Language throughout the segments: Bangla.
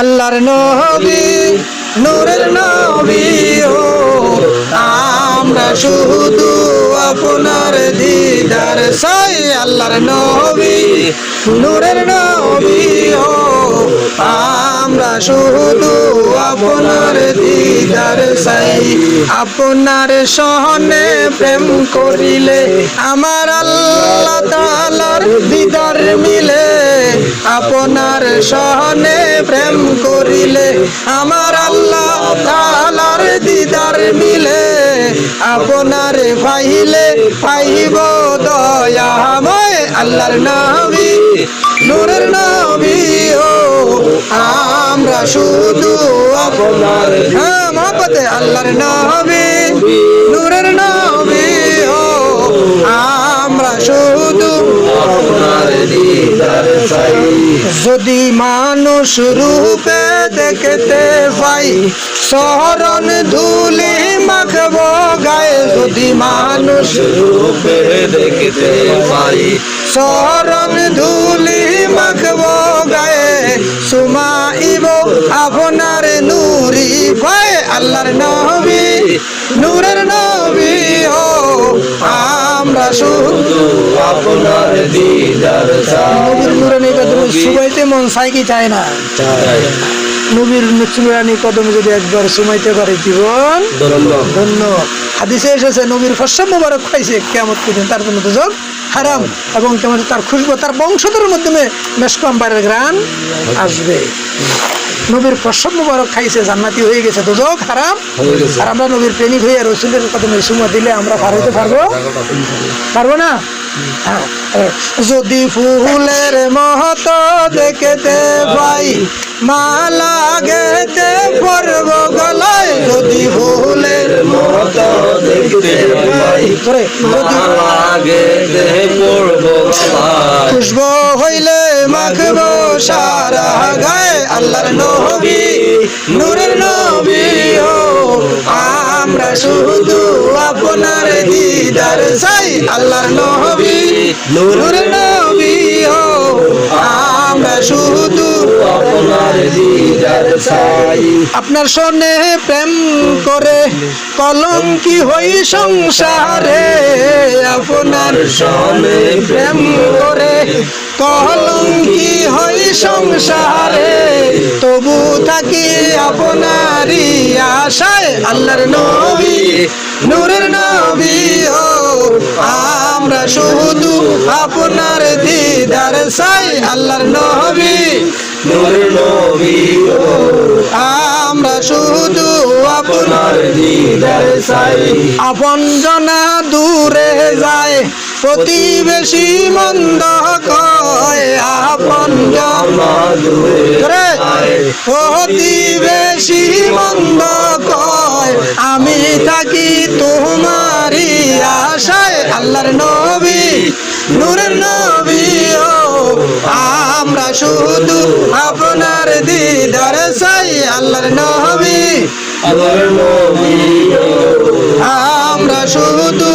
আল্লাহর নবী, নূরের নবী ও আমরা শুধু আপনার দিদার, সাই আল্লাহর নবী, নূরের নবী ও আমরা শুধু আপনার দিদার সাই আপনার সহনে প্রেম করিলে আমার আল্লাহ তাআলার দিদার মিলে। আপনার সহনে প্রেম করিলে আমার আল্লাহ তাআলার দিদার মিলে। আপনার পাইলে পাইব দয়াময় আল্লাহর নবী নূরের নবী ও আমরা শুধু আপনার হ্যাঁ মহব্বতে আল্লাহর নবী নূরের নবী ও আমরা শুধু যদি মানুষ রূপে দেখতে পাই শহরণ ধুলি মাখব গায়ে। যদি মানুষ রূপে দেখতে পাই শরণ ধুলি আপনার নূরি ভয় আল্লাহর নবী নূরের নবী ও আমরা শুধু আপনার দিদার নবীর নুরানি কদম সুবাইতে মন সাইকি চায় না? চাই নবীর নুরানি কদম যদি একবার সুমাইতে পারে জীবন ধন্য হাদিসে এসেছে নবীর ফসব মুবারক খাইছে কেমন পর্যন্ত তার জন্য দুজক হারাম এবং কেমন তার খুশবু তার বংশধর মাধ্যমে মেসকম্বারের গ্রান আসবে। নবীর ফসব মুবারক খাইছে জান্নাতি হয়ে গেছে। দুজক হারাম। আর আমরা নবীর প্রেমিক হয়ে রসুলের কদমে সুমা দিলে আমরা পার হইতে পারব? পারব না? হ্যাঁ। যদি ফুলের মহত দেখতে পাই মালা গেতে পরব গলায়। যদি ফুলের মত দেখতে যদি আগে দেহে পড়ব গলায়। খুশবু হইলে মাখব সারা আল্লাহর নবী, নূরের নবী ও আমরা শুধু আপনার দিদার চাই, আল্লাহর নবী, নূরের নবী ও আমরা শুধু আপনার দিদার চাই। আপনার সনে প্রেম করে কলম কি হই সংসারে। আপনার সনে প্রেম করে কলম কি হই সংসারে, তবু থাকি আপনারই আশায়। আল্লাহর নবী, নূরের নবী ও আমরা শুধু আপনার দিদার চাই। আল্লাহর নবী নূর নবী ও আমরা শুধু আপনার দিদার চাই। আপন জনা দূরে যায়। প্রতিবেশী মন্দ আপন যায়। প্রতিবেশী মন্দ আমি থাকি তোমারই আশায় আল্লাহর নবী, নূরের নবী ও আমরা শুধু আপনার দিদার চাই আল্লাহর নবী, আমার শুধু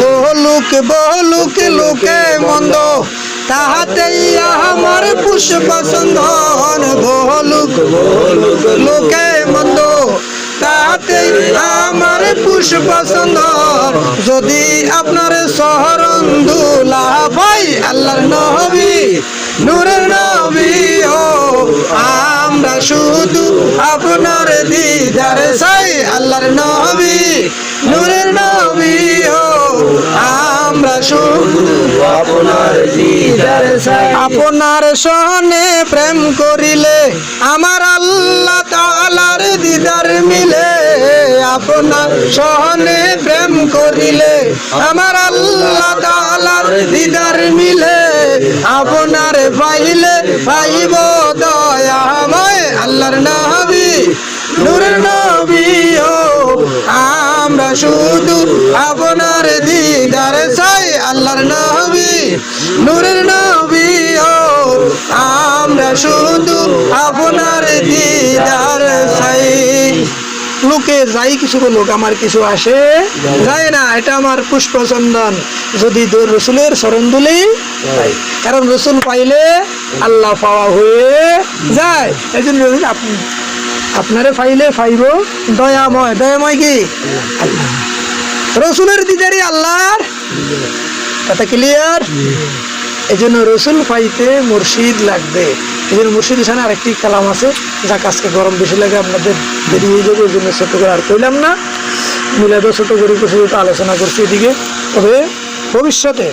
বলুক বলুক, লোকে মন্দ। তাহাতেই আমার পুষ্প সন্ধন বলুক লোকে মন্দ। তাহাতেই আমার পুষ্প সন্ধন যদি আপনার শহরন দুলা ভাই আল্লাহর নবী, নূরের নবী ও আমরা শুধু আপনার দিদার চাই, আল্লাহর নবী, নূরের নবী আপনার সনে প্রেম করিলে, আমার আল্লাহ তালার দিদার মিলে, আপনার সহনে প্রেম করিলে, আমার আল্লাহ তালার দিদার মিলে, আপনার পাইলে পাইব দয়াময় আল্লাহর নবী, নূরের নবী ও আমরা শুধু নূরের নবী আমরা শুধু আপনার দিদার চাই লোকে যাই কিছু লোক আমার কিছু আসে যায় না এটা আমার পুষ্পচন্দন। যদি দ- রসুলের শরণ দুলি কারণ রসুল পাইলে আল্লাহ পাওয়া হয়ে যায়। এই জন্য আপনি আপনারে পাইলে পাইব। দয়াময় দয়াময় কি? আল্লাহ। রসুলের দিদারি আল্লাহর কথা ক্লিয়ার এই জন্য রসুল পাইতে মুর্শিদ লাগবে। এই জন্য মুর্শিদ এখানে আরেকটি কালাম আছে যা আজকে গরম বেশি লাগে, আপনাদের দেরি হয়ে যাবে ওই জন্য ছোট করে আর কইলাম না। মিলাদ ছোটো করে কিছু আলোচনা করছি এদিকে। তবে ভবিষ্যতে